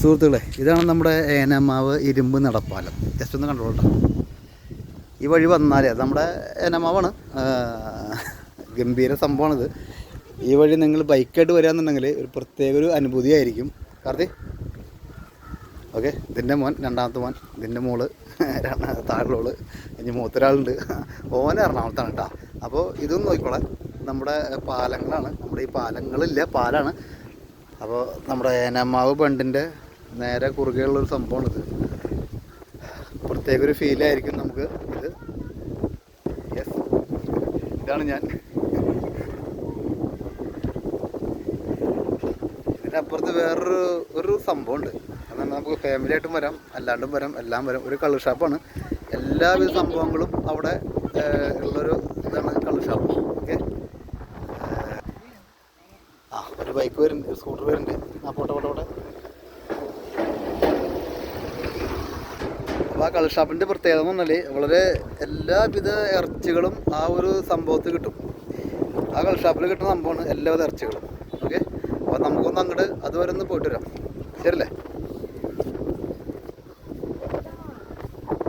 സുഹൃത്തുക്കളെ ഇതാണ് നമ്മുടെ ഏനമാവ് ഇരുമ്പ് നടപ്പാലം. ജസ്റ്റ് ഒന്ന് കണ്ടോളട്ടോ ഈ വഴി വന്നാലേ നമ്മുടെ ഏനമാവാണ്. ഗംഭീര സംഭവമാണിത്. ഈ വഴി നിങ്ങൾ ബൈക്കായിട്ട് വരികയാണെന്നുണ്ടെങ്കിൽ ഒരു പ്രത്യേക ഒരു അനുഭൂതിയായിരിക്കും. കാർത്തി? ഓക്കെ ഇതിന്റെ മോൻ രണ്ടാമത്തെ മോൻ ഇതിന്റെ മോൾ താഴെയുള്ളവൾ ഇനി മൂത്തൊരാളുണ്ട്. ഓൻ എറണാകുളത്താണ് കേട്ടോ. അപ്പോൾ ഇതൊന്നും നോക്കിക്കോളാം. നമ്മുടെ പാലങ്ങളാണ്. നമ്മുടെ ഈ പാലങ്ങളില്ല പാലാണ്. അപ്പോൾ നമ്മുടെ ഏനമാവ് ബണ്ടിന്റെ നേരെ കുറുകെയുള്ളൊരു സംഭവമാണിത്. പ്രത്യേക ഒരു ഫീലായിരിക്കും നമുക്ക് ഇത്. യെസ് ഇതാണ് ഞാൻ. ഇതിനപ്പുറത്ത് വേറൊരു ഒരു സംഭവമുണ്ട്. അതാണ് നമുക്ക് ഫാമിലി ആയിട്ടും വരാം അല്ലാണ്ടും വരാം എല്ലാം വരാം. ഒരു കള്ള് ഷാപ്പാണ് എല്ലാവിധ സംഭവങ്ങളും അവിടെ ഉള്ളൊരു ഇതാണ് കള്ള് ഷാപ്പ് ഓക്കെ ആ ഒരു ബൈക്ക് വരുന്നുണ്ട് ഒരു സ്കൂട്ടർ വരുന്നുണ്ട്. ആ പോട്ടെ പോട്ടെ അപ്പോൾ ആ ഷാപ്പിന്റെ പ്രത്യേകത എന്ന് പറഞ്ഞാൽ വളരെ എല്ലാവിധ ഇറച്ചികളും ആ ഒരു സംഭവത്തിൽ കിട്ടും. ആ കള്ള് ഷാപ്പിൽ കിട്ടുന്ന സംഭവമാണ് എല്ലാവിധ ഇറച്ചികളും. ഓക്കെ അപ്പോൾ നമുക്കൊന്ന് അങ്ങോട്ട് അതുവരെ ഒന്ന് പോയിട്ട് വരാം. ശരിയല്ലേ?